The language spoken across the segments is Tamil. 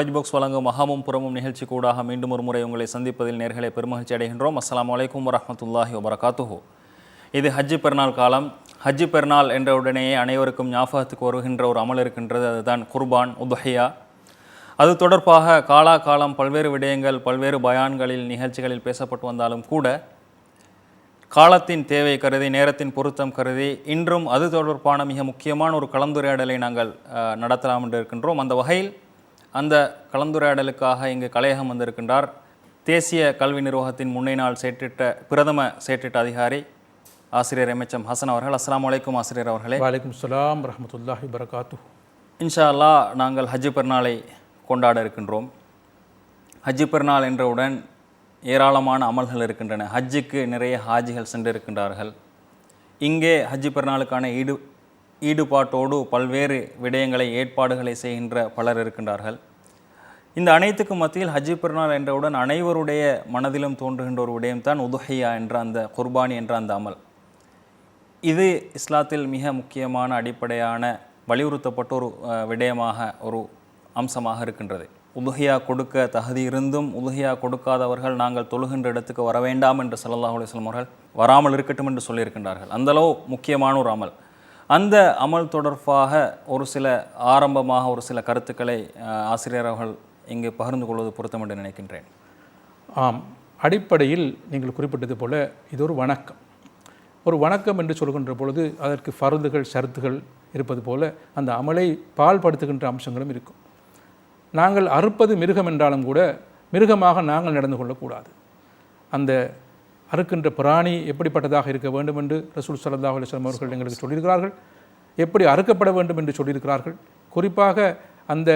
நாலேஜ் பாக்ஸ் வழங்கும் மகாமும் புறமும் நிகழ்ச்சி கூடாக மீண்டும் ஒரு முறை உங்களை சந்திப்பதில் நேர்களை பெருமகிழ்ச்சி அடைகின்றோம். அஸ்லாம் வலைக்கம் வரமத்துல்லாஹி வபரகாத்துஹு. இது ஹஜ்ஜி பெருநாள் காலம். ஹஜ்ஜி பெருநாள் என்ற உடனேயே அனைவருக்கும் ஞாபகத்துக்கு வருகின்ற ஒரு அமல் இருக்கின்றது. அதுதான் குர்பான் உதுஹியா. அது தொடர்பாக காலா காலம் பல்வேறு விடயங்கள் பல்வேறு பயான்களில் நிகழ்ச்சிகளில் பேசப்பட்டு வந்தாலும் கூட காலத்தின் தேவை கருதி நேரத்தின் பொருத்தம் கருதி இன்றும் அது தொடர்பான மிக முக்கியமான ஒரு கலந்துரையாடலை நாங்கள் நடத்தலாம் என்று இருக்கின்றோம். அந்த வகையில் அந்த கலந்துரையாடலுக்காக இங்கு கலையகம் வந்திருக்கின்றார். தேசிய கல்வி நிர்வாகத்தின் முன்னை நாள் சேற்றிட்ட பிரதம சேற்றிட்ட அதிகாரி ஆசிரியர் எம்எச்எம் ஹசன் அவர்கள். அஸ்ஸலாமு அலைக்கும் ஆசிரியர் அவர்களே. வலைக்கும் சலாம் ரஹமத்துல்லாஹி வரகாத்து இன்ஷா அல்லாஹ் நாங்கள் ஹஜ்ஜி பெருநாளை கொண்டாட இருக்கின்றோம். ஹஜ்ஜி பெருநாள் என்றவுடன் ஏராளமான அமல்கள் இருக்கின்றன. ஹஜ்ஜுக்கு நிறைய ஹாஜிகள் சென்றிருக்கின்றார்கள். இங்கே ஹஜ்ஜி பெருநாளுக்கான ஈடு ஈடுபாட்டோடு பல்வேறு விடயங்களை ஏற்பாடுகளை செய்கின்ற பலர் இருக்கின்றார்கள். இந்த அனைத்துக்கும் மத்தியில் ஹஜ்ஜி பெருநாள் என்றவுடன் அனைவருடைய மனதிலும் தோன்றுகின்ற ஒரு விடயம்தான் உதுஹையா என்ற அந்த குர்பானி என்ற அந்த அமல். இது இஸ்லாத்தில் மிக முக்கியமான அடிப்படையான வலியுறுத்தப்பட்ட ஒரு விடயமாக ஒரு அம்சமாக இருக்கின்றது. உதுகையா கொடுக்க தகுதி இருந்தும் உதுகையா கொடுக்காதவர்கள் நாங்கள் தொழுகின்ற இடத்துக்கு வர வேண்டாம் என்று சல்லாஹ் அலைஹி அவர்கள் வராமல் இருக்கட்டும் என்று சொல்லியிருக்கின்றார்கள். அந்தளவு முக்கியமான ஒரு அமல். அந்த அமல் தொடர்பாக ஒரு சில ஆரம்பமாக ஒரு சில கருத்துக்களை ஆசிரியர் அவர்கள் இங்கு பகிர்ந்து கொள்வது பொருத்தம் என்று நினைக்கின்றேன். ஆம். அடிப்படையில் நீங்கள் குறிப்பிட்டது போல இது ஒரு வணக்கம். ஒரு வணக்கம் என்று சொல்கின்ற பொழுது அதற்கு பருந்துகள் சருத்துகள் இருப்பது போல அந்த அமலை பால்படுத்துகின்ற அம்சங்களும் இருக்கும். நாங்கள் அறுப்பது மிருகம் என்றாலும் கூட மிருகமாக நாங்கள் நடந்து கொள்ளக்கூடாது. அந்த அறுக்கின்ற பிராணி எப்படிப்பட்டதாக இருக்க வேண்டும் என்று ரசூல் ஸல்லல்லாஹு அலிஸ்லாம் அவர்கள் எங்களுக்கு சொல்லியிருக்கிறார்கள். எப்படி அறுக்கப்பட வேண்டும் என்று சொல்லியிருக்கிறார்கள். குறிப்பாக அந்த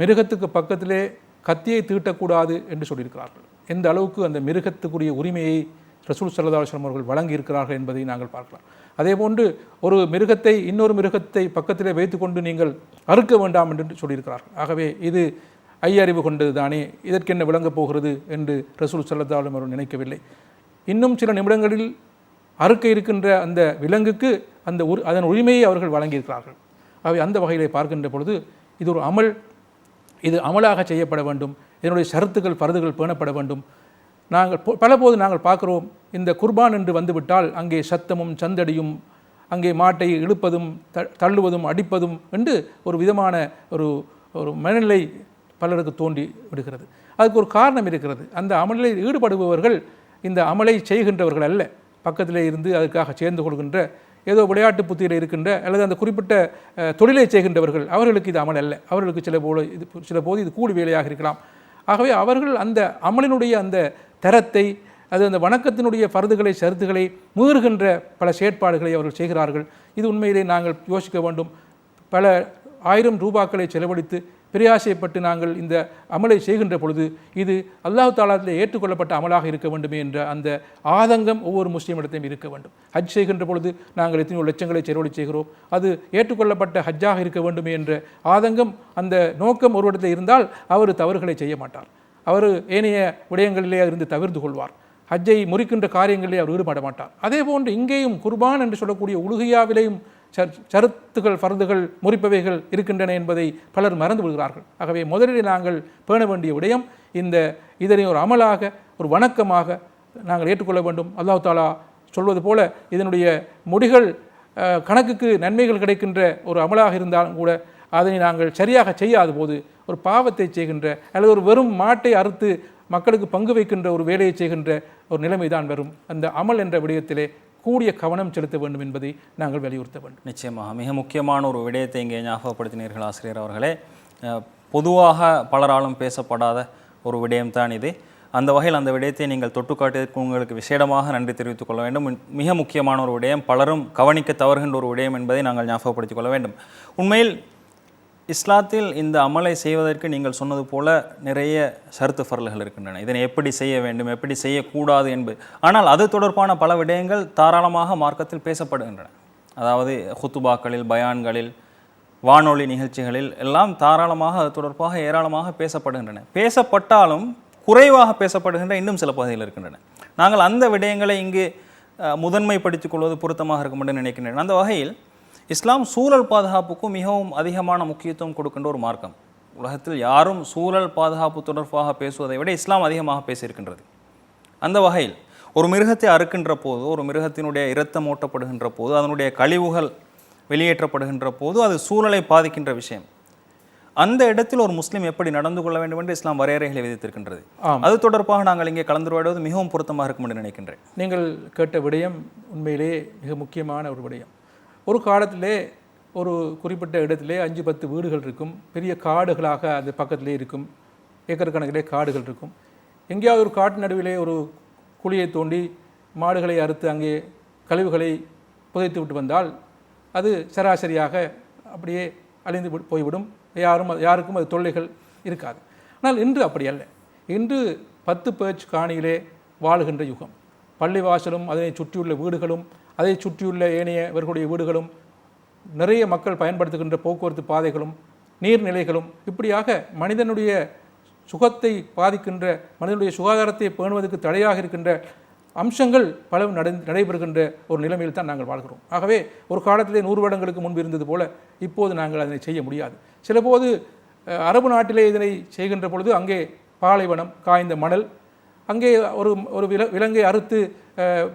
மிருகத்துக்கு பக்கத்திலே கத்தியை தீட்டக்கூடாது என்று சொல்லியிருக்கிறார்கள். எந்த அளவுக்கு அந்த மிருகத்துக்குரிய உரிமையை ரசூல் சல்லா அலுவலம் அவர்கள் வழங்கியிருக்கிறார்கள் என்பதை நாங்கள் பார்க்கலாம். அதேபோன்று ஒரு மிருகத்தை இன்னொரு மிருகத்தை பக்கத்திலே வைத்துக்கொண்டு நீங்கள் அறுக்க வேண்டாம் என்று சொல்லியிருக்கிறார்கள். ஆகவே இது ஐயறிவு கொண்டது தானே இதற்கென்ன விளங்கப் போகிறது என்று ரசூல் சல்லா அலுவலம் அவர்கள் நினைக்கவில்லை. இன்னும் சில நிமிடங்களில் அறுக்க இருக்கின்ற அந்த விலங்குக்கு அந்த உரி அதன் உரிமையை அவர்கள் வழங்கியிருக்கிறார்கள். அவை அந்த வகையிலே பார்க்கின்ற பொழுது இது ஒரு அமல் இது அமலாக செய்யப்பட வேண்டும் இதனுடைய ஷரத்துகள் பருதுகள் பேணப்பட வேண்டும். நாங்கள் பல பலபோது நாங்கள் பார்க்குறோம் இந்த குர்பான் என்று வந்துவிட்டால் அங்கே சத்தமும் சந்தடியும் அங்கே மாட்டை இழுப்பதும் த தள்ளுவதும் அடிப்பதும் என்று ஒரு விதமான ஒரு ஒரு மனநிலை பலருக்கு தோன்றி விடுகிறது. அதுக்கு ஒரு காரணம் இருக்கிறது. அந்த அமலில் ஈடுபடுபவர்கள் இந்த அமலை செய்கின்றவர்கள் அல்ல. பக்கத்திலே இருந்து அதுக்காக சேர்ந்து கொள்கின்ற ஏதோ விளையாட்டு புத்தியில் இருக்கின்ற அல்லது அந்த குறிப்பிட்ட தொழிலை செய்கின்றவர்கள் அவர்களுக்கு இது அமல் அல்ல. அவர்களுக்கு சில போல இது சில போது இது கூலி வேலையாக இருக்கலாம். ஆகவே அவர்கள் அந்த அமலினுடைய அந்த தரத்தை அது அந்த வணக்கத்தினுடைய பருதுகளை சருத்துகளை மீறுகின்ற பல செயற்பாடுகளை அவர்கள் செய்கிறார்கள். இது உண்மையிலே நாங்கள் யோசிக்க வேண்டும். பல ஆயிரம் ரூபாக்களை செலவழித்து பிரயாசைப்பட்டு நாங்கள் இந்த அமலை செய்கின்ற பொழுது இது அல்லாஹ் தாலாத்தில் ஏற்றுக்கொள்ளப்பட்ட அமலாக இருக்க வேண்டுமே என்ற அந்த ஆதங்கம் ஒவ்வொரு முஸ்லீம் இடத்தையும் இருக்க வேண்டும். ஹஜ் செய்கின்ற பொழுது நாங்கள் எத்தனையோ லட்சங்களை செலவழி செய்கிறோம் அது ஏற்றுக்கொள்ளப்பட்ட ஹஜ்ஜாக இருக்க வேண்டுமே என்ற ஆதங்கம் அந்த நோக்கம் ஒருவரிடத்தில் இருந்தால் அவர் தவறுகளை செய்ய மாட்டார். அவர் ஏனைய விடயங்களிலே இருந்து தவிர்த்து கொள்வார். ஹஜ்ஜை முறிக்கின்ற காரியங்களிலே அவர் ஈடுபட மாட்டார். அதே போன்று இங்கேயும் குர்பான் என்று சொல்லக்கூடிய உலுகையாவிலேயும் சருத்துகள் பருந்துகள் முறிப்பவைகள் இருக்கின்றன என்பதை பலர் மறந்து விடுகிறார்கள். ஆகவே முதலில் நாங்கள் பேண வேண்டிய விடயம் இந்த இதனை ஒரு அமலாக ஒரு வணக்கமாக நாங்கள் ஏற்றுக்கொள்ள வேண்டும். அல்லாஹ் தாலா சொல்வது போல இதனுடைய முடிகள் கணக்குக்கு நன்மைகள் கிடைக்கின்ற ஒரு அமலாக இருந்தாலும் கூட அதனை நாங்கள் சரியாக செய்யாத போது ஒரு பாவத்தை செய்கின்ற அல்லது ஒரு வெறும் மாட்டை அறுத்து மக்களுக்கு பங்கு வைக்கின்ற ஒரு வேலையை செய்கின்ற ஒரு நிலைமை தான் வரும். அந்த அமல் என்ற விடயத்திலே கூடிய கவனம் செலுத்த வேண்டும் என்பதை நாங்கள் வலியுறுத்த வேண்டும். நிச்சயமாக. மிக முக்கியமான ஒரு விடயத்தை இங்கே ஞாபகப்படுத்தினீர்கள் ஆசிரியர் அவர்களே. பொதுவாக பலராலும் பேசப்படாத ஒரு விடயம்தான் இது. அந்த வகையில் அந்த விடயத்தை நீங்கள் தொட்டுக்காட்டியதற்கு உங்களுக்கு விசேடமாக நன்றி தெரிவித்துக் கொள்ள வேண்டும். மிக முக்கியமான ஒரு விடயம் பலரும் கவனிக்க தவறுகின்ற ஒரு விடயம் என்பதை நாங்கள் ஞாபகப்படுத்திக் கொள்ள வேண்டும். உண்மையில் இஸ்லாத்தில் இந்த அமலை செய்வதற்கு நீங்கள் சொன்னது போல நிறைய சருத்து ஃபரல்கள் இருக்கின்றன. இதனை எப்படி செய்ய வேண்டும் எப்படி செய்யக்கூடாது என்பது. ஆனால் அது தொடர்பான பல விடயங்கள் தாராளமாக மார்க்கத்தில் பேசப்படுகின்றன. அதாவது ஹுத்துபாக்களில் பயான்களில் வானொலி நிகழ்ச்சிகளில் எல்லாம் தாராளமாக அது தொடர்பாக ஏராளமாக பேசப்படுகின்றன. பேசப்பட்டாலும் குறைவாக பேசப்படுகின்ற இன்னும் சில பகுதிகள் இருக்கின்றன. நாங்கள் அந்த விடயங்களை இங்கு முதன்மைப்படுத்திக் கொள்வது பொருத்தமாக இருக்கும் என்று நினைக்கின்றேன். அந்த வகையில் இஸ்லாம் சூழல் பாதுகாப்புக்கும் மிகவும் அதிகமான முக்கியத்துவம் கொடுக்கின்ற ஒரு மார்க்கம். உலகத்தில் யாரும் சூழல் பாதுகாப்பு தொடர்பாக பேசுவதை விட இஸ்லாம் அதிகமாக பேசியிருக்கின்றது. அந்த வகையில் ஒரு மிருகத்தை அறுக்கின்ற போது ஒரு மிருகத்தினுடைய இரத்தம் ஓட்டப்படுகின்ற போது அதனுடைய கழிவுகள் வெளியேற்றப்படுகின்ற போது அது சூழலை பாதிக்கின்ற விஷயம். அந்த இடத்தில் ஒரு முஸ்லீம் எப்படி நடந்து கொள்ள வேண்டும் என்று இஸ்லாம் வரையறைகளை விதித்திருக்கின்றது. அது தொடர்பாக நாங்கள் இங்கே கலந்துரையாடுவது மிகவும் பொருத்தமாக இருக்கும் என்று நினைக்கின்றேன். நீங்கள் கேட்ட விடயம் உண்மையிலே மிக முக்கியமான ஒரு விடயம். ஒரு காலத்திலே ஒரு குறிப்பிட்ட இடத்திலே அஞ்சு பத்து வீடுகள் இருக்கும். பெரிய காடுகளாக அது பக்கத்திலே இருக்கும். ஏக்கர் கணக்கிலே காடுகள் இருக்கும். எங்கேயாவது ஒரு காட்டு நடுவிலே ஒரு குழியை தோண்டி மாடுகளை அறுத்து அங்கே கழிவுகளை புதைத்து விட்டு வந்தால் அது சராசரியாக அப்படியே அழிந்து போய்விடும். யாரும் அது- யாருக்கும் அது தொல்லைகள் இருக்காது. ஆனால் இன்று அப்படி அல்ல. இன்று பத்து பேச்சு காணியிலே வாழுகின்ற யுகம். பள்ளிவாசலும் அதனை சுற்றியுள்ள வீடுகளும் அதை சுற்றியுள்ள ஏனையவர்களுடைய வீடுகளும் நிறைய மக்கள் பயன்படுத்துகின்ற போக்குவரத்து பாதைகளும் நீர்நிலைகளும் இப்படியாக மனிதனுடைய சுகத்தை பாதிக்கின்ற மனிதனுடைய சுகாதாரத்தை பேணுவதற்கு தடையாக இருக்கின்ற அம்சங்கள் பல நடை நடைபெறுகின்ற ஒரு நிலைமையில் தான் நாங்கள் வாழ்கிறோம். ஆகவே ஒரு காலத்திலே நூறு வருடங்களுக்கு முன்பு இருந்தது போல இப்போது நாங்கள் அதனை செய்ய முடியாது. சிலபோது அரபு நாட்டிலே இதனை செய்கின்ற பொழுது அங்கே பாலைவனம் காய்ந்த மணல் அங்கே ஒரு ஒரு வில விலங்கை அறுத்து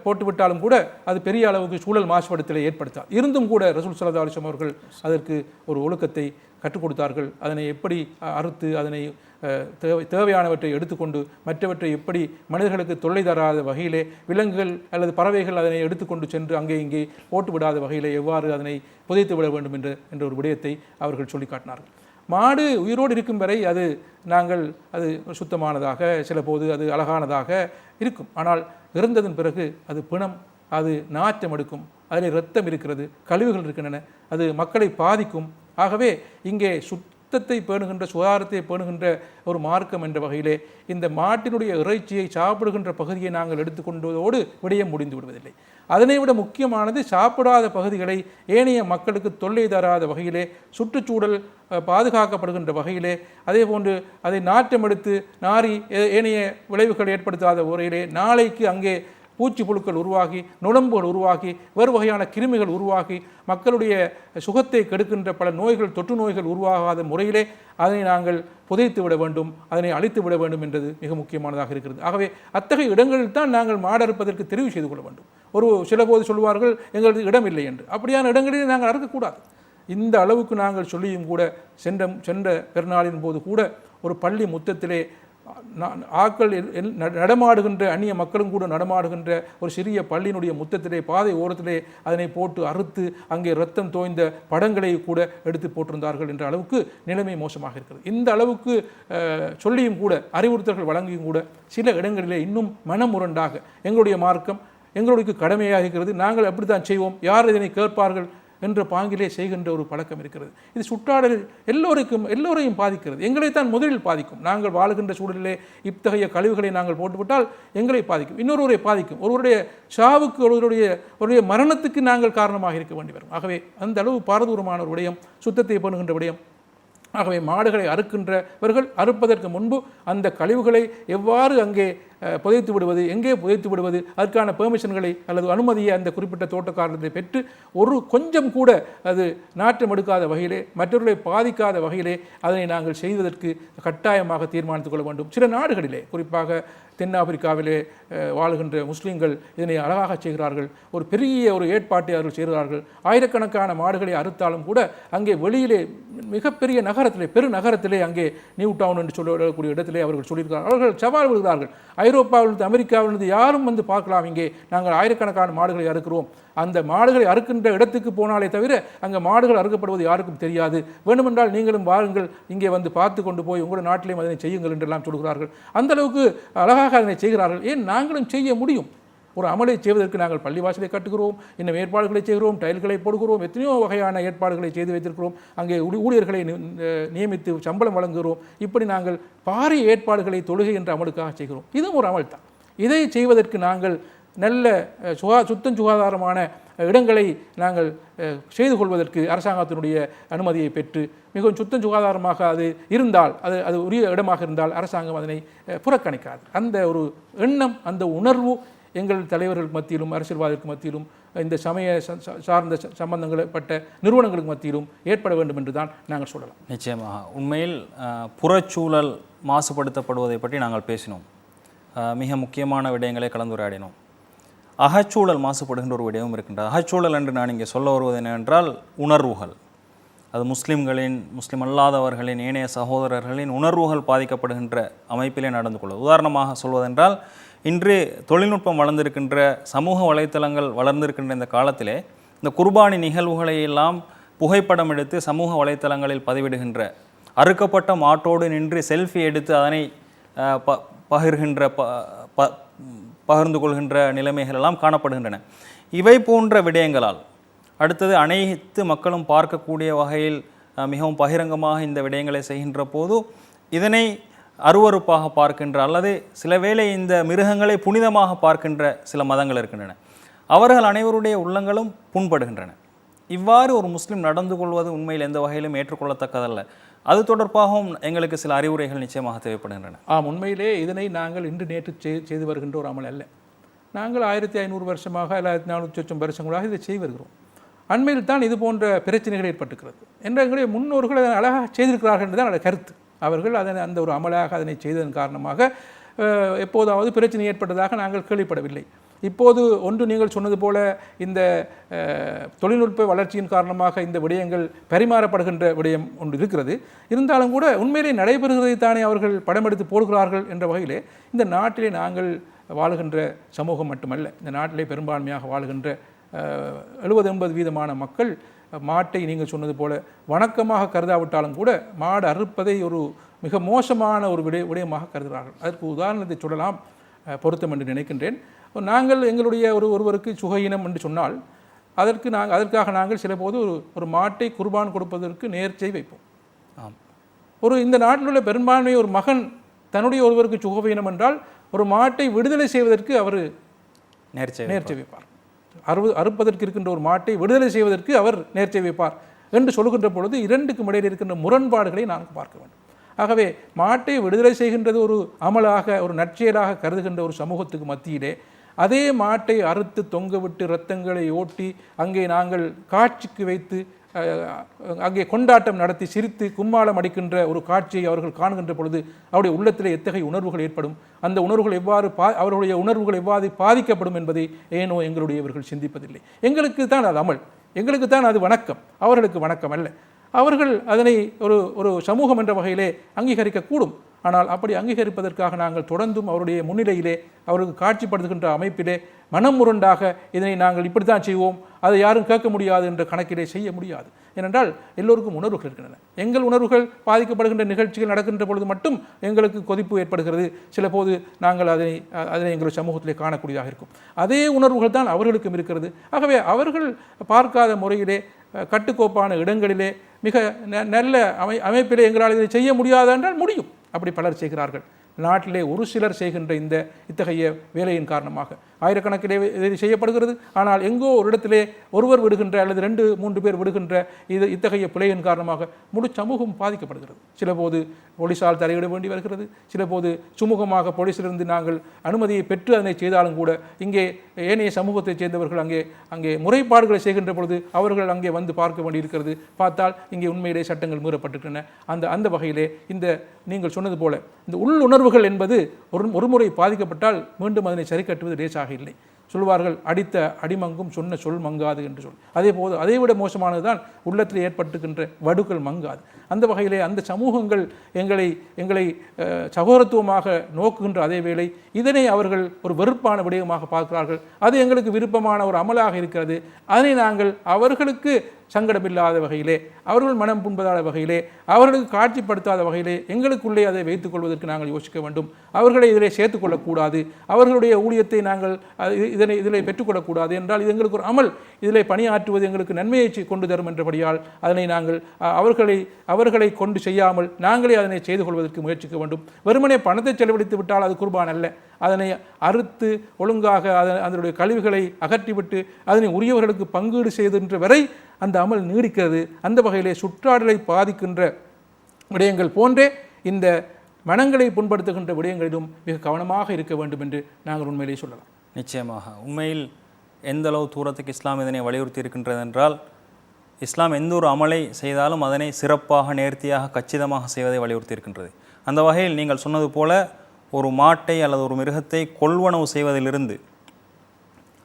போட்டுவிட்டாலும் கூட அது பெரிய அளவுக்கு சூழல் மாசுபடுத்தலை ஏற்படுத்தார் இருந்தும் கூட ரசூல் சல்லா அலிஸ்லாம் அவர்கள் அதற்கு ஒரு ஒழுக்கத்தை கற்றுக் கொடுத்தார்கள். அதனை எப்படி அறுத்து அதனை தேவை தேவையானவற்றை எடுத்துக்கொண்டு மற்றவற்றை எப்படி மனிதர்களுக்கு தொல்லை தராத வகையிலே விலங்குகள் அல்லது பறவைகள் அதனை எடுத்துக்கொண்டு சென்று அங்கே இங்கே போட்டு விடாத வகையிலே எவ்வாறு அதனை புதைத்து விட வேண்டும் என்ற என்ற ஒரு விடயத்தை அவர்கள் சொல்லி காட்டினார்கள். மாடு உயிரோடு இருக்கும் வரை அது நாங்கள் அது சுத்தமானதாக சில போது அது அழகானதாக இருக்கும். ஆனால் இறந்ததன் பிறகு அது பிணம் அது நாற்றம் எடுக்கும். அதில் இரத்தம் இருக்கிறது கழிவுகள் இருக்கின்றன. அது மக்களை பாதிக்கும். ஆகவே இங்கே சுத்தத்தை பேணுகின்ற சுகாதாரத்தை பேணுகின்ற ஒரு மார்க்கம் என்ற வகையிலே இந்த மாட்டினுடைய இறைச்சியை சாப்பிடுகின்ற பகுதியை நாங்கள் எடுத்துக்கொண்டதோடு விடயம் முடிந்து விடுவதில்லை. அதனை விட முக்கியமானது சாப்பிடாத பகுதிகளை ஏனைய மக்களுக்கு தொல்லை தராத வகையிலே சுற்றுச்சூழல் பாதுகாக்கப்படுகின்ற வகையிலே அதே போன்று அதை நாற்றம் எடுத்து நாரி ஏனைய விளைவுகள் ஏற்படுத்தாத முறையிலே நாளைக்கு அங்கே பூச்சி புழுக்கள் உருவாகி நுழம்புகள் உருவாகி வேறு வகையான கிருமிகள் உருவாகி மக்களுடைய சுகத்தை கெடுக்கின்ற பல நோய்கள் தொற்று நோய்கள் உருவாகாத முறையிலே அதனை நாங்கள் புதைத்து விட வேண்டும் அதனை அழித்து விட வேண்டும் என்றது மிக முக்கியமானதாக இருக்கிறது. ஆகவே அத்தகைய இடங்களில் தான் நாங்கள் மாடறுப்பதற்கு தெரிவு செய்து கொள்ள வேண்டும். ஒரு சில போது சொல்வார்கள் எங்களது இடம் இல்லை என்று. அப்படியான இடங்களில் நாங்கள் அறுக்கக்கூடாது. இந்த அளவுக்கு நாங்கள் சொல்லியும் கூட சென்ற சென்ற பெருநாளின் போது கூட ஒரு பள்ளி முத்தத்திலே ஆக்கள் எல்- எல்- நடமாடுகின்ற அந்நிய மக்களும் கூட நடமாடுகின்ற ஒரு சிறிய பள்ளியினுடைய முத்தத்திலே பாதை ஓரத்திலே அதனை போட்டு அறுத்து அங்கே ரத்தம் தோய்ந்த படங்களை கூட எடுத்து போட்டிருந்தார்கள் என்ற அளவுக்கு நிலைமை மோசமாக இருக்கிறது. இந்த அளவுக்கு சொல்லியும் கூட அறிவுறுத்தல்கள் வழங்கியும் கூட சில இடங்களிலே இன்னும் மனமுரண்டாக எங்களுடைய மார்க்கம் எங்களுடைய கடமையாக இருக்கிறது. நாங்கள் அப்படித்தான் செய்வோம். யார் இதனை கேட்பார்கள்? என்ற பாங்கிலே செய்கின்ற ஒரு பழக்கம் இருக்கிறது. இது சுற்றாடல் எல்லோருக்கும் எல்லோரையும் பாதிக்கிறது. எங்களைத்தான் முதலில் பாதிக்கும். நாங்கள் வாழுகின்ற சூழலிலே இத்தகைய கழிவுகளை நாங்கள் போட்டுவிட்டால் எங்களை பாதிக்கும். இன்னொருவரை பாதிக்கும். ஒருவருடைய சாவுக்கு ஒருவருடைய ஒருவருடைய மரணத்துக்கு நாங்கள் காரணமாக இருக்க வேண்டி வரும். ஆகவே அந்த அளவு பாரதூரமான ஒரு விடயம் சுத்தத்தை பண்ணுகின்ற விடயம். ஆகவே மாடுகளை அறுக்கின்றவர்கள் அறுப்பதற்கு முன்பு அந்த கழிவுகளை எவ்வாறு அங்கே புதைத்து விடுவது எங்கே புதைத்து விடுவது அதற்கான பெர்மிஷன்களை அல்லது அனுமதியை அந்த குறிப்பிட்ட தோட்டக்காரத்தை பெற்று ஒரு கொஞ்சம் கூட அது நாற்றம் எடுக்காத வகையிலே மற்றவர்களை பாதிக்காத வகையிலே அதனை நாங்கள் செய்வதற்கு கட்டாயமாக தீர்மானித்துக் கொள்ள வேண்டும். சில நாடுகளிலே குறிப்பாக தென்னாப்பிரிக்காவிலே வாழுகின்ற முஸ்லீம்கள் இதனை அழகாக செய்கிறார்கள். ஒரு பெரிய ஒரு ஏற்பாட்டை அவர்கள் செய்கிறார்கள். ஆயிரக்கணக்கான மாடுகளை அறுத்தாலும் கூட அங்கே வெளியிலே மிகப்பெரிய நகரத்திலே பெரு நகரத்திலே அங்கே நியூ டவுன் என்று சொல்லக்கூடிய இடத்திலே அவர்கள் சொல்லியிருக்கிறார்கள். அவர்கள் சவால் விடுகிறார்கள். ஐரோப்பாவிலிருந்து அமெரிக்காவிலிருந்து யாரும் வந்து பார்க்கலாம். இங்கே நாங்கள் ஆயிரக்கணக்கான மாடுகளை அறுக்கிறோம். அந்த மாடுகளை அறுக்கின்ற இடத்துக்கு போனாலே தவிர அங்கே மாடுகள் அறுக்கப்படுவது யாருக்கும் தெரியாது. வேண்டுமென்றால் நீங்களும் வாருங்கள். இங்கே வந்து பார்த்து கொண்டு போய் உங்கள் நாட்டிலேயும் அதனை செய்யுங்கள் என்றெல்லாம் சொல்கிறார்கள். அந்த அளவுக்கு அழகாக அதனை செய்கிறார்கள். ஏன் நாங்களும் செய்ய முடியும்? ஒரு அமலை செய்வதற்கு நாங்கள் பள்ளிவாசலை கட்டுகிறோம் இன்னும் ஏற்பாடுகளை செய்கிறோம் டைல்களை போடுகிறோம் எத்தனையோ வகையான ஏற்பாடுகளை செய்து வைத்திருக்கிறோம். அங்கே ஊழியர்களை நியமித்து சம்பளம் வழங்குகிறோம். இப்படி நாங்கள் பாரிய ஏற்பாடுகளை தொழுகை என்ற அமலுக்காக செய்கிறோம். இதுவும் ஒரு அமல் தான். இதை செய்வதற்கு நாங்கள் நல்ல சுகா சுத்தம் சுகாதாரமான இடங்களை நாங்கள் செய்து கொள்வதற்கு அரசாங்கத்தினுடைய அனுமதியை பெற்று மிகவும் சுத்தம் சுகாதாரமாக அது இருந்தால் அது அது உரிய இடமாக இருந்தால் அரசாங்கம் அதனை புறக்கணிக்காது. அந்த ஒரு எண்ணம் அந்த உணர்வு எங்கள் தலைவர்களுக்கு மத்தியிலும் அரசியல்வாதிகளுக்கு மத்தியிலும் இந்த சமய ச- சார்ந்த சம்பந்தங்களை பட்ட நிறுவனங்களுக்கு மத்தியிலும் ஏற்பட வேண்டும் என்று தான் நாங்கள் சொல்லலாம். நிச்சயமாக. உண்மையில் புறச்சூழல் மாசுபடுத்தப்படுவதை பற்றி நாங்கள் பேசினோம். மிக முக்கியமான விடயங்களை கலந்துரையாடினோம். அகச்சூழல் மாசுபடுகின்ற ஒரு விடயமும் இருக்கின்றது. அகச்சூழல் என்று நான் இங்கே சொல்ல வருவது என்னவென்றால் உணர்வுகள். அது முஸ்லிம்களின் முஸ்லிம் அல்லாதவர்களின் ஏனைய சகோதரர்களின் உணர்வுகள் பாதிக்கப்படுகின்ற அமைப்பிலே நடந்து கொள்வது. உதாரணமாக சொல்வதென்றால் இன்று தொழில்நுட்பம் வளர்ந்திருக்கின்ற சமூக வலைத்தளங்கள் வளர்ந்திருக்கின்ற இந்த காலத்திலே இந்த குர்பானி நிகழ்வுகளை எல்லாம் புகைப்படம் எடுத்து சமூக வலைத்தளங்களில் பதிவிடுகின்ற அறுக்கப்பட்ட மாட்டோடு நின்று செல்ஃபி எடுத்து அதனை ப பகிர்கின்ற ப ப பகிர்ந்து கொள்கின்ற நிலைமைகள் எல்லாம் காணப்படுகின்றன. இவை போன்ற விடயங்களால் அடுத்தது அனைத்து மக்களும் பார்க்கக்கூடிய வகையில் மிகவும் பகிரங்கமாக இந்த விடயங்களை செய்கின்ற போது இதனை அருவருப்பாக பார்க்கின்ற அல்லது சில வேளை இந்த மிருகங்களை புனிதமாக பார்க்கின்ற சில மதங்கள் இருக்கின்றன. அவர்கள் அனைவருடைய உள்ளங்களும் புண்படுகின்றன. இவ்வாறு ஒரு முஸ்லீம் நடந்து கொள்வது உண்மையில் எந்த வகையிலும் ஏற்றுக்கொள்ளத்தக்கதல்ல. அது தொடர்பாகவும் எங்களுக்கு சில அறிவுரைகள் நிச்சயமாக தேவைப்படுகின்றன. ஆம் உண்மையிலே இதனை நாங்கள் இன்று நேற்று செய்- செய்து வருகின்ற ஒரு அமல் அல்ல. நாங்கள் ஆயிரத்தி ஐநூறு வருஷமாக ஆயிரத்தி நானூற்றி லட்சம் வருஷங்களாக இதை செய்து வருகிறோம். அண்மையில் தான் இது போன்ற பிரச்சனைகள் ஏற்பட்டுக்கிறது என்ற எங்களுடைய முன்னோர்கள் அதை அழகாக செய்திருக்கிறார்கள் என்று தான் கருத்து. அவர்கள் அதனை அந்த ஒரு அமலாக அதனை செய்ததன் காரணமாக எப்போதாவது பிரச்சனை ஏற்பட்டதாக நாங்கள் கேள்விப்படவில்லை. இப்போது ஒன்று நீங்கள் சொன்னது போல இந்த தொழில்நுட்ப வளர்ச்சியின் காரணமாக இந்த விடயங்கள் பரிமாறப்படுகின்ற விடயம் ஒன்று இருக்கிறது. இருந்தாலும் கூட உண்மையிலே நடைபெறுகிறதை தானே அவர்கள் படம் எடுத்து போடுகிறார்கள் என்ற வகையிலே இந்த நாட்டிலே நாங்கள் வாழுகின்ற சமூகம் மட்டுமல்ல இந்த நாட்டிலே பெரும்பான்மையாக வாழுகின்ற எழுபது எண்பது வீதமான மக்கள் மாட்டை நீங்கள் சொன்னது போல வணக்கமாக கருதாவிட்டாலும் கூட மாடு அறுப்பதை ஒரு மிக மோசமான ஒரு விடய விடயமாக கருதுகிறார்கள். அதற்கு உதாரணத்தை சொல்லலாம் பொருத்தம் என்று நினைக்கின்றேன். நாங்கள் எங்களுடைய ஒரு ஒருவருக்கு சுகையினம் என்று சொன்னால் அதற்கு நாங்கள் அதற்காக நாங்கள் சில போது ஒரு ஒரு மாட்டை குர்பான் கொடுப்பதற்கு நேர்ச்சை வைப்போம். ஆம். ஒரு இந்த நாட்டில் உள்ள பெரும்பான்மை ஒரு மகன் தன்னுடைய ஒருவருக்கு சுகவீனம் என்றால் ஒரு மாட்டை விடுதலை செய்வதற்கு அவர் நேர்ச்சை நேர்ச்சை வைப்பார். அறுபது அறுப்பதற்கு இருக்கின்ற ஒரு மாட்டை விடுதலை செய்வதற்கு அவர் நேர்ச்சை வைப்பார் என்று சொல்லுகின்ற பொழுது இரண்டுக்கும் இடையில் இருக்கின்ற முரண்பாடுகளை நாங்கள் பார்க்க வேண்டும். ஆகவே மாட்டை விடுதலை செய்கின்றது ஒரு அமலாக ஒரு நற்செயலாக கருதுகின்ற ஒரு சமூகத்துக்கு மத்தியிலே அதே மாட்டை அறுத்து தொங்கவிட்டு இரத்தங்களை ஓட்டி அங்கே நாங்கள் காட்சிக்கு வைத்து அங்கே கொண்டாட்டம் நடத்தி சிரித்து கும்மாளம் அடிக்கின்ற ஒரு காட்சியை அவர்கள் காணுகின்ற பொழுது அவருடைய உள்ளத்திலே எத்தகைய உணர்வுகள் ஏற்படும்? அந்த உணர்வுகள் எவ்வாறு பா அவர்களுடைய உணர்வுகள் எவ்வாறு பாதிக்கப்படும் என்பதை ஏனோ எங்களுடைய இவர்கள் சிந்திப்பதில்லை. எங்களுக்கு தான் அது அமல். எங்களுக்கு தான் அது வணக்கம். அவர்களுக்கு வணக்கம் அல்ல. அவர்கள் அதனை ஒரு ஒரு சமூகம் என்ற வகையிலே அங்கீகரிக்கக்கூடும். ஆனால் அப்படி அங்கீகரிப்பதற்காக நாங்கள் தொடர்ந்தும் அவருடைய முன்னிலையிலே அவருக்கு காட்சிப்படுத்துகின்ற அமைப்பிலே மனம் முரண்டாக இதனை நாங்கள் இப்படி தான் செய்வோம் அதை யாரும் கேட்க முடியாது என்ற கணக்கிலே செய்ய முடியாது. ஏனென்றால் எல்லோருக்கும் உணர்வுகள் இருக்கின்றன. எங்கள் உணர்வுகள் பாதிக்கப்படுகின்ற நிகழ்ச்சிகள் நடக்கின்ற பொழுது மட்டும் எங்களுக்கு கொதிப்பு ஏற்படுகிறது. சில போது நாங்கள் அதனை அதனை எங்கள் சமூகத்திலே காணக்கூடியதாக இருக்கும். அதே உணர்வுகள் தான் அவர்களுக்கும் இருக்கிறது. ஆகவே அவர்கள் பார்க்காத முறையிலே கட்டுக்கோப்பான இடங்களிலே மிக ந- நல்ல அமை அமைப்பிலே எங்களால் இதை செய்ய முடியாது என்றால் முடியும். அப்படி பலர் செய்கிறார்கள். நாட்டிலே ஒரு சிலர் செய்கின்ற இந்த இத்தகைய வேலையின் காரணமாக. ஆயிரக்கணக்கிலே இது செய்யப்படுகிறது. ஆனால் எங்கோ ஒரு இடத்திலே ஒருவர் விடுகின்ற அல்லது ரெண்டு மூன்று பேர் விடுகின்ற இது இத்தகைய பிழையின் காரணமாக முழு சமூகம் பாதிக்கப்படுகிறது. சில போது போலீசால் தலையிட வேண்டி வருகிறது. சில போது சுமூகமாக போலீஸிலிருந்து நாங்கள் அனுமதியை பெற்று அதனை செய்தாலும் கூட இங்கே ஏனைய சமூகத்தைச் சேர்ந்தவர்கள் அங்கே அங்கே முறைப்பாடுகளை செய்கின்ற பொழுது அவர்கள் அங்கே வந்து பார்க்க வேண்டியிருக்கிறது. பார்த்தால் இங்கே உண்மையிலே சட்டங்கள் மீறப்பட்டிருக்கின்றன. அந்த அந்த வகையிலே இந்த நீங்கள் சொன்னது போல இந்த உள்ளுணர்வுகள் என்பது ஒரு ஒரு முறை பாதிக்கப்பட்டால் மீண்டும் அதனை சரி கட்டுவது லேசாக இல்லை. சொல்வார்கள் அடித்த அடிமங்கும் சொன்ன சொல் மங்காது என்று சொல். அதே போது அதைவிட மோசமானதுதான் உள்ளத்தில் ஏற்பட்டுக்கின்ற வடுக்கள் மங்காது. அந்த வகையிலே அந்த சமூகங்கள் எங்களை எங்களை சகோதரத்துவமாக நோக்குகின்ற அதே வேளை இதனை அவர்கள் ஒரு வெறுப்பான விடயமாக பார்க்கிறார்கள். அது எங்களுக்கு விருப்பமான ஒரு அமலாக இருக்கிறது. அதனை நாங்கள் அவர்களுக்கு சங்கடமில்லாத வகையிலே அவர்கள் மனம் புண்பதாத வகையிலே அவர்களுக்கு காட்சிப்படுத்தாத வகையிலே எங்களுக்குள்ளே அதை வைத்துக் கொள்வதற்கு நாங்கள் யோசிக்க வேண்டும். அவர்களை இதிலே சேர்த்துக்கொள்ளக்கூடாது அவர்களுடைய ஊழியத்தை நாங்கள் இதனை இதில் பெற்றுக்கொள்ளக்கூடாது என்றால் இது எங்களுக்கு ஒரு அமல். இதில் பணியாற்றுவது எங்களுக்கு நன்மையை கொண்டு தரும் என்றபடியால் அதனை நாங்கள் அவர்களை அவர்களை கொண்டு செய்யாமல் நாங்களே அதனை செய்து கொள்வதற்கு முயற்சிக்க வேண்டும். வெறுமனே பணத்தை செலவழித்து விட்டால் அது குர்பான் அல்ல. அதனை அறுத்து ஒழுங்காக அதன் அதனுடைய கழிவுகளை அகற்றிவிட்டு அதனை உரியவர்களுக்கு பங்கீடு செய்கின்ற வரை அந்த அமல் நீடிக்கிறது. அந்த வகையிலே சுற்றாடலை பாதிக்கின்ற விடயங்கள் போன்றே இந்த மனங்களை புண்படுத்துகின்ற விடயங்களிலும் மிக கவனமாக இருக்க வேண்டும் என்று நாங்கள் உண்மையிலே சொல்லலாம். நிச்சயமாக. உண்மையில் எந்த அளவு தூரத்துக்கு இஸ்லாம் இதனை வலியுறுத்தி இருக்கின்றது என்றால் இஸ்லாம் எந்த ஒரு அமலை செய்தாலும் அதனை சிறப்பாக நேர்த்தியாக கச்சிதமாக செய்வதை வலியுறுத்தி இருக்கின்றது. அந்த வகையில் நீங்கள் சொன்னது போல ஒரு மாட்டை அல்லது ஒரு மிருகத்தை கொள்வனவு செய்வதிலிருந்து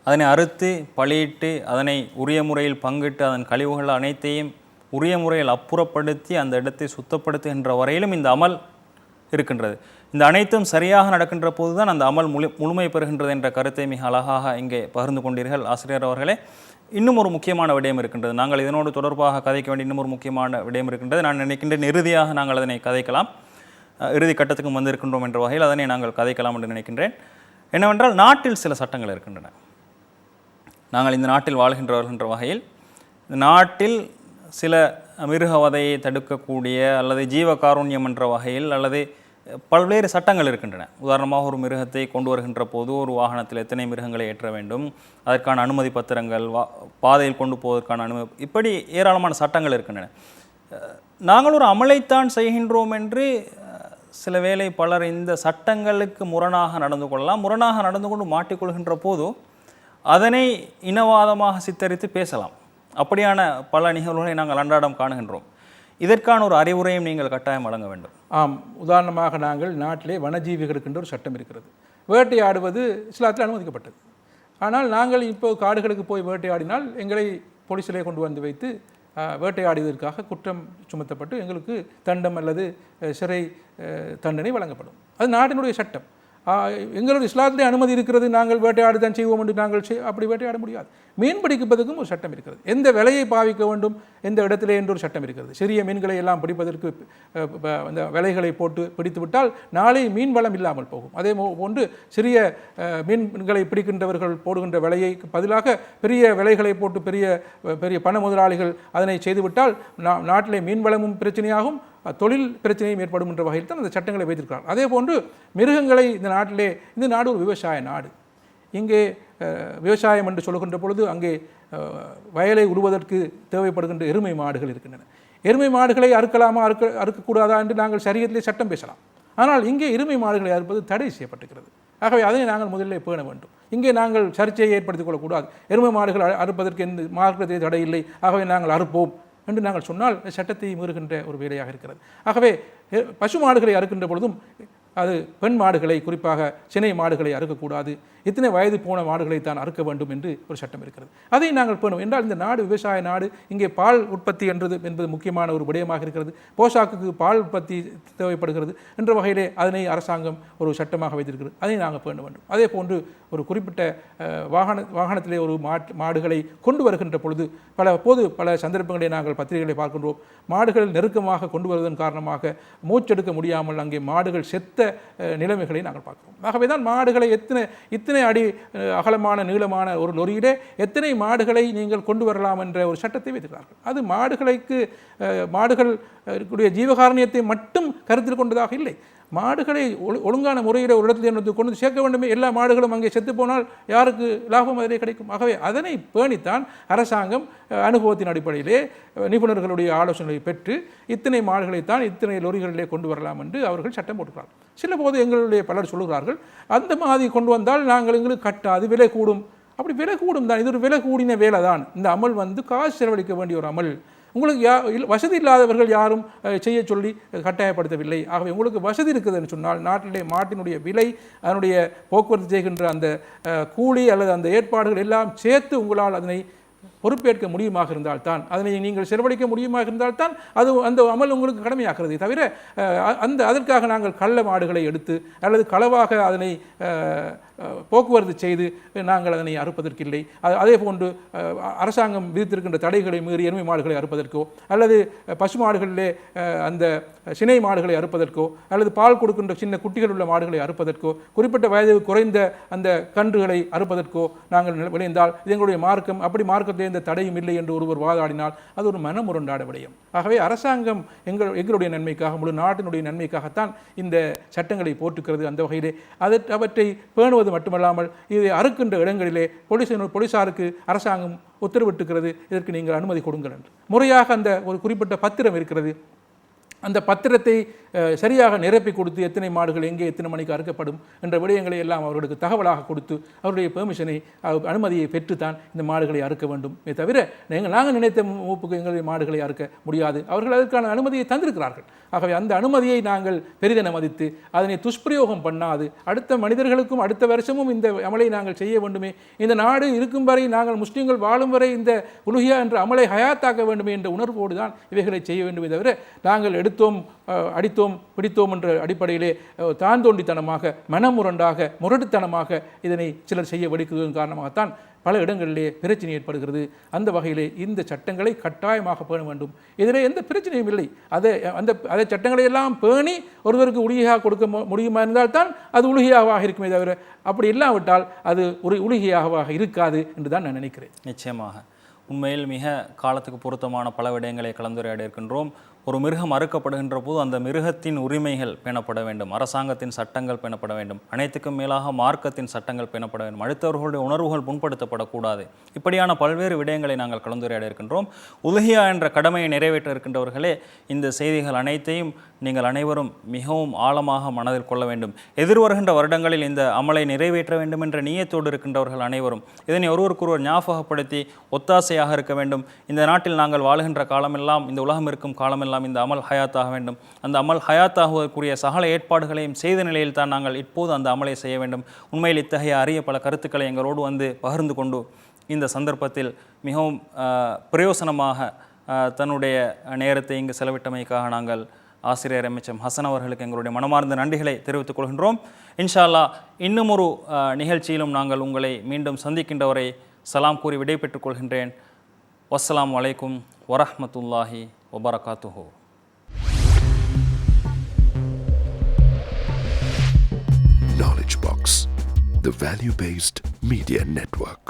அதனை அறுத்து பலியிட்டு அதனை உரிய முறையில் பங்கிட்டு அதன் கழிவுகள் அனைத்தையும் உரிய முறையில் அப்புறப்படுத்தி அந்த இடத்தை சுத்தப்படுத்துகின்ற வரையிலும் இந்த அமல் இருக்கின்றது. இந்த அனைத்தும் சரியாக நடக்கின்ற போது தான் அந்த அமல் முழு முழுமை பெறுகின்றது என்ற கருத்தை மிக அழகாக இங்கே பகிர்ந்து கொண்டீர்கள். ஆசிரியர் அவர்களே இன்னும் ஒரு முக்கியமான விடயம் இருக்கின்றது. நாங்கள் இதனோடு தொடர்பாக கதைக்க வேண்டிய இன்னும் ஒரு முக்கியமான விடயம் இருக்கின்றது. நான் நினைக்கின்றேன் இறுதியாக நாங்கள் அதனை கதைக்கலாம். இறுதி கட்டத்துக்கு வந்திருக்கின்றோம் என்ற வகையில் அதனை நாங்கள் கதைக்கலாம் என்று நினைக்கின்றேன். என்னவென்றால் நாட்டில் சில சட்டங்கள் இருக்கின்றன. நாங்கள் இந்த நாட்டில் வாழ்கின்றவர்கள் என்ற வகையில் இந்த நாட்டில் சில மிருகவதையை தடுக்கக்கூடிய அல்லது ஜீவ காருண்யம் என்ற வகையில் அல்லது பல்வேறு சட்டங்கள் இருக்கின்றன. உதாரணமாக ஒரு மிருகத்தை கொண்டு வருகின்ற போது ஒரு வாகனத்தில் எத்தனை மிருகங்களை ஏற்ற வேண்டும் அதற்கான அனுமதி பத்திரங்கள் வா பாதையில் கொண்டு போவதற்கான அனுமதி இப்படி ஏராளமான சட்டங்கள் இருக்கின்றன. நாங்கள் ஒரு அமலைத்தான் செய்கின்றோம் என்று சில வேளை பலர் இந்த சட்டங்களுக்கு முரணாக நடந்து கொள்ளலாம். முரணாக நடந்து கொண்டு மாட்டிக்கொள்கின்ற போது அதனை இனவாதமாக சித்தரித்து பேசலாம். அப்படியான பல நிகழ்வுகளை நாங்கள் அன்றாடம் காணுகின்றோம். இதற்கான ஒரு அறிவுரையும் நீங்கள் கட்டாயம் வழங்க வேண்டும். ஆம் உதாரணமாக நாங்கள் நாட்டிலே வனஜீவிகளுக்கென்று ஒரு சட்டம் இருக்கிறது. வேட்டையாடுவது இஸ்லாத்தில் அனுமதிக்கப்பட்டது. ஆனால் நாங்கள் இப்போ காடுகளுக்கு போய் வேட்டையாடினால் எங்களை போலீஸிலே கொண்டு வந்து வைத்து வேட்டையாடியதற்காக குற்றம் சுமத்தப்பட்டு எங்களுக்கு தண்டம் அல்லது சிறை தண்டனை வழங்கப்படும். அது நாட்டினுடைய சட்டம். எங்களது இஸ்லாத்திலே அனுமதி இருக்கிறது நாங்கள் வேட்டையாடுதான் செய்வோம் என்று நாங்கள் செய்- அப்படி வேட்டையாட முடியாது. மீன் பிடிப்பதற்கும் ஒரு சட்டம் இருக்கிறது. எந்த விலையை பாவிக்க வேண்டும் எந்த இடத்திலே என்று ஒரு சட்டம் இருக்கிறது. சிறிய மீன்களை எல்லாம் பிடிப்பதற்கு அந்த விலைகளை போட்டு பிடித்துவிட்டால் நாளை மீன் வளம் இல்லாமல் போகும். அதே போன்று சிறிய மீன்களை பிடிக்கின்றவர்கள் போடுகின்ற விலையை பதிலாக பெரிய விலைகளை போட்டு பெரிய பெரிய பண முதலாளிகள் அதனை செய்துவிட்டால் நாட்டிலே மீன் வளமும் பிரச்சனையாகும் தொழில் பிரச்சனையும் ஏற்படும் என்ற வகையில் தான் அந்த சட்டங்களை வைத்திருக்கிறார். அதே போன்று மிருகங்களை இந்த நாட்டிலே இந்த நாடு ஒரு விவசாய நாடு. இங்கே விவசாயம் என்று சொல்லுகின்ற பொழுது அங்கே வயலை உழுவதற்கு தேவைப்படுகின்ற எருமை மாடுகள் இருக்கின்றன. எருமை மாடுகளை அறுக்கலாமா அறுக்க அறுக்கக்கூடாதா என்று நாங்கள் சரியத்திலே சட்டம் பேசலாம். ஆனால் இங்கே எருமை மாடுகளை அறுப்பது தடை செய்யப்பட்டிருக்கிறது. ஆகவே அதை நாங்கள் முதலில் பேண வேண்டும். இங்கே நாங்கள் சர்ச்சையை ஏற்படுத்திக் கொள்ளக்கூடாது. எருமை மாடுகள் அறுப்பதற்கு எந்த மார்க்கத்தை தடை இல்லை ஆகவே நாங்கள் அறுப்போம். என்று நாங்கள் சொன்னால் சட்டத்தை மீறுகின்ற ஒரு வேலையாக இருக்கிறது. ஆகவே பசு மாடுகளை அறுக்கின்ற பொழுதும் அது பெண் மாடுகளை குறிப்பாக சினை மாடுகளை அறுக்கக்கூடாது இத்தனை வயது போன மாடுகளை தான் அறுக்க வேண்டும் என்று ஒரு சட்டம் இருக்கிறது. அதை நாங்கள் பண்ணுவோம் என்றால் இந்த நாடு விவசாய நாடு இங்கே பால் உற்பத்தி என்றது என்பது முக்கியமான ஒரு விடயமாக இருக்கிறது. போஷாக்குக்கு பால் உற்பத்தி தேவைப்படுகிறது என்ற வகையிலே அதனை அரசாங்கம் ஒரு சட்டமாக வைத்திருக்கிறது. அதை நாங்கள் பேண வேண்டும். அதே போன்று ஒரு குறிப்பிட்ட வாகன வாகனத்திலே ஒரு மாட் மாடுகளை கொண்டு வருகின்ற பொழுது பல போது பல சந்தர்ப்பங்களை நாங்கள் பத்திரிகைகளை பார்க்கின்றோம். மாடுகள் நெருக்கமாக கொண்டு வருவதன் காரணமாக மூச்செடுக்க முடியாமல் அங்கே மாடுகள் செத்த நிலைமைகளை நாங்கள் பார்க்கிறோம். ஆகவே தான் மாடுகளை எத்தனை இத்தனை அடி அகலமான நீளமான ஒரு நொறியிலே எத்தனை மாடுகளை நீங்கள் கொண்டு வரலாம் என்ற ஒரு சட்டத்தை வைத்திருக்கிறார்கள் அது மாடுகளுக்கு மாடுகள் இருக்கக்கூடிய ஜீவகாரணியத்தை மட்டும் கருத்தில் கொண்டதாக இல்லை. மாடுகளை ஒழு ஒழுங்கான முறையில் ஒரு இடத்துல கொண்டு கொண்டு சேர்க்க வேண்டுமே. எல்லா மாடுகளும் அங்கே செத்து போனால் யாருக்கு லாபம் அதிலே கிடைக்கும்? ஆகவே அதனை பேணித்தான் அரசாங்கம் அனுபவத்தின் அடிப்படையிலே நிபுணர்களுடைய ஆலோசனை பெற்று இத்தனை மாடுகளைத்தான் இத்தனை லொரிகளிலே கொண்டு வரலாம் என்று அவர்கள் சட்டம் போட்டுக்கிறார்கள் சில போது எங்களுடைய பலர் சொல்லுகிறார்கள் அந்த மாதிரி கொண்டு வந்தால் நாங்கள் எங்களுக்கு கட்டாது விலை கூடும். அப்படி விலை கூடும் தான். இது ஒரு விலை கூடின வேலை தான் இந்த அமல் வந்து காசு செலவழிக்க வேண்டிய ஒரு அமல். உங்களுக்கு யா வசதி இல்லாதவர்கள் யாரும் செய்ய சொல்லி கட்டாயப்படுத்தவில்லை. ஆகவே உங்களுக்கு வசதி இருக்குதுன்னு சொன்னால் நாட்டிலே மாட்டினுடைய விலை அதனுடைய போக்குவரத்து செய்கின்ற அந்த கூலி அல்லது அந்த ஏற்பாடுகள் எல்லாம் சேர்த்து உங்களால் அதனை பொறுப்பேற்க முடியுமாக இருந்தால் தான் அதனை நீங்கள் செலவழிக்க முடியுமாக இருந்தால் தான் அது அந்த அமல் உங்களுக்கு கடமையாகிறது தவிர அ- அந்த அதற்காக நாங்கள் கள்ள மாடுகளை எடுத்து அல்லது களவாக அதனை போக்குவரத்து செய்து நாங்கள் அதனை அறுப்பதற்கில்லை. அதே போன்று அரசாங்கம் விதித்திருக்கின்ற தடைகளை மீறி எருமை மாடுகளை அறுப்பதற்கோ அல்லது பசு மாடுகளிலே அந்த சினை மாடுகளை அறுப்பதற்கோ அல்லது பால் கொடுக்கின்ற சின்ன குட்டிகள் உள்ள மாடுகளை அறுப்பதற்கோ குறிப்பிட்ட வயது குறைந்த அந்த கன்றுகளை அறுப்பதற்கோ நாங்கள் விளைந்தால் இது எங்களுடைய மார்க்கம். அப்படி மார்க்கத்திலே எந்த தடையும் இல்லை என்று ஒருவர் வாதாடினால் அது ஒரு மனமுரண்டாட விடயம் ஆகவே அரசாங்கம் எங்கள் எங்களுடைய நன்மைக்காக முழு நாட்டினுடைய நன்மைக்காகத்தான் இந்த சட்டங்களை போட்டுக்கிறது அந்த வகையிலே. அதை அவற்றை பேணுவது மட்டுமல்லாமல் இதை அறுக்கின்ற இடங்களிலே போலீஸ் போலீசாருக்கு அரசாங்கம் உத்தரவிட்டுக்கிறது இதற்கு நீங்கள் அனுமதி கொடுங்கள் என்று. முறையாக அந்த ஒரு குறிப்பிட்ட பத்திரம் இருக்கிறது. அந்த பத்திரத்தை சரியாக நிரப்பி கொடுத்து எத்தனை மாடுகள் எங்கே எத்தனை மணிக்கு அறுக்கப்படும் என்ற விடயங்களை எல்லாம் அவர்களுக்கு தகவலாக கொடுத்து அவருடைய பெர்மிஷனை அனுமதியை பெற்றுத்தான் இந்த மாடுகளை அறுக்க வேண்டும். தவிர நீங்கள் நாங்கள் நினைத்த மூப்புக்கு எங்களுடைய மாடுகளை அறுக்க முடியாது. அவர்கள் அதற்கான அனுமதியை தந்திருக்கிறார்கள். ஆகவே அந்த அனுமதியை நாங்கள் பெரிதென மதித்து அதனை துஷ்பிரயோகம் பண்ணாது. அடுத்த மனிதர்களுக்கும் அடுத்த வருஷமும் இந்த அமலை நாங்கள் செய்ய வேண்டுமே. இந்த நாடு இருக்கும் வரை நாங்கள் முஸ்லீம்கள் வாழும் வரை இந்த உலுகியா என்ற அமலை ஹயாத்தாக்க வேண்டுமே என்ற உணர்வோடு தான் இவைகளை செய்ய வேண்டுமே தவிர நாங்கள் எடுத்து எடுத்தோம் அடித்தோம் பிடித்தோம் என்ற அடிப்படையிலே அஹ், தான் தோண்டித்தனமாக மனமுரண்டாக முரட்டுத்தனமாக இதனை சிலர் செய்ய வெடிக்குவதன் காரணமாகத்தான் பல இடங்களிலே பிரச்சனை ஏற்படுகிறது. அந்த வகையிலே இந்த சட்டங்களை கட்டாயமாக பேண வேண்டும். இதிலே எந்த பிரச்சனையும் இல்லை. அதை அந்த அதை சட்டங்களை எல்லாம் பேணி ஒருவருக்கு உலகியாக கொடுக்க முடியுமா இருந்தால் தான் அது உலுகையாவாக இருக்குமே தவிர அப்படி இல்லாவிட்டால் அது ஒரு உலகியாகவாக இருக்காது என்று தான் நான் நினைக்கிறேன். நிச்சயமாக. உண்மையில் மிக காலத்துக்கு பொருத்தமான பல விடயங்களை கலந்துரையாடி இருக்கின்றோம் ஒரு மிருகம் அறுக்கப்படுகின்ற போது அந்த மிருகத்தின் உரிமைகள் பேணப்பட வேண்டும். அரசாங்கத்தின் சட்டங்கள் பேணப்பட வேண்டும். அனைத்துக்கும் மேலாக மார்க்கத்தின் சட்டங்கள் பேணப்பட வேண்டும். அடுத்தவர்களுடைய உணர்வுகள் புண்படுத்தப்படக்கூடாது. இப்படியான பல்வேறு விடயங்களை நாங்கள் கலந்துரையாட இருக்கின்றோம். உலகியா என்ற கடமையை நிறைவேற்ற இருக்கின்றவர்களே இந்த செய்திகள் அனைத்தையும் நீங்கள் அனைவரும் மிகவும் ஆழமாக மனதில் கொள்ள வேண்டும். எதிர்வருகின்ற வருடங்களில் இந்த அமலை நிறைவேற்ற வேண்டும் என்ற நீயத்தோடு இருக்கின்றவர்கள் அனைவரும் இதனை ஒருவருக்கொருவர் ஞாபகப்படுத்தி ஒத்தாசையாக இருக்க வேண்டும். இந்த நாட்டில் நாங்கள் வாழுகின்ற காலமெல்லாம் இந்த உலகம் இருக்கும் காலமெல்லாம் இந்த அமல் ஹயாத்தாக வேண்டும். அந்த அமல் ஹயாத்தாகுவதற்குரிய சகல ஏற்பாடுகளையும் செய்த நிலையில் தான் நாங்கள் இப்போது அந்த அமலை செய்ய வேண்டும். உண்மையில் இத்தகைய அரிய பல கருத்துக்களை எங்களோடு வந்து பகிர்ந்து கொண்டு இந்த சந்தர்ப்பத்தில் மிகவும் பிரயோசனமாக தன்னுடைய நேரத்தை இங்கு செலவிட்டமைக்காக நாங்கள் ஆசிரியர் எம்எச்எம் ஹசன் அவர்களுக்கு எங்களுடைய மனமார்ந்த நன்றிகளை தெரிவித்துக் கொள்கின்றோம். இன்ஷால்லா இன்னும் ஒரு நிகழ்ச்சியிலும் நாங்கள் உங்களை மீண்டும் சந்திக்கின்றவரை சலாம் கூறி விடைபெற்றுக் கொள்கின்றேன். வஸ்ஸலாமு வலைக்கும் வரஹமத்துல்லாஹி வபரகாத்துஹு. Knowledge Box, the value based media network.